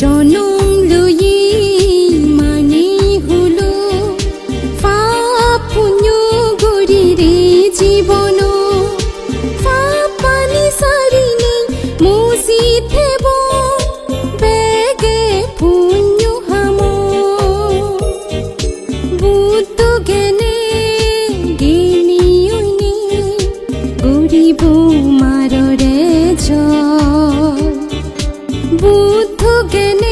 জনম বুদ্ধ জ্ঞানে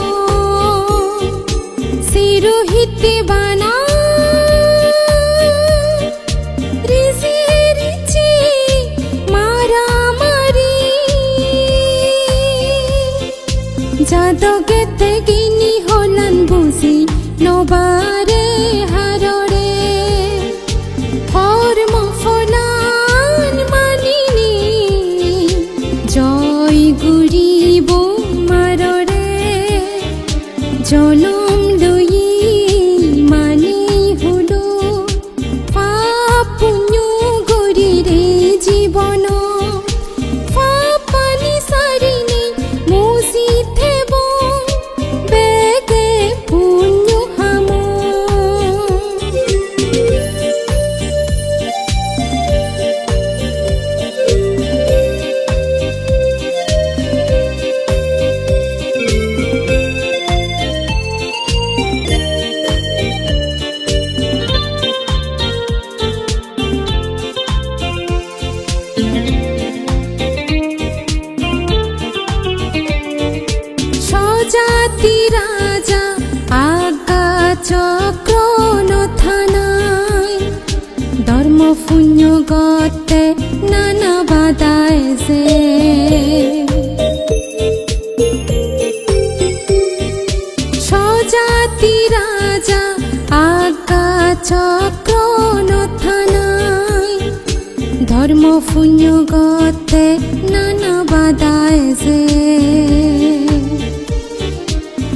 ಗೆತೆಗೆ সজাতি রাজা আজ্ঞা চক্র নথানায়। ধর্ম পুণ্য গতে নানা বাদায় যে। সজাতি রাজা আজ্ঞা চক্র ধর্ম পুণ্য গতে নানা বাদায় যে।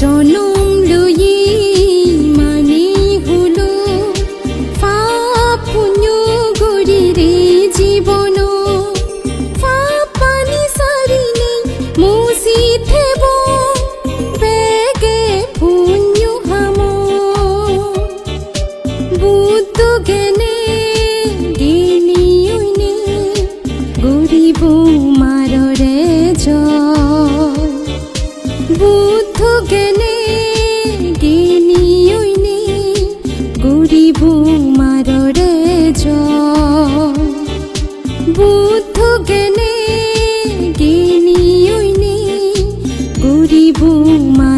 জনম লয়ে মানে হলো পুণ্য গরিরে জীবন। পাপ পানি সারিনে মুসি থেব, বেগে পুণ্য হাম। বুদ্ধ জ্ঞানে 不满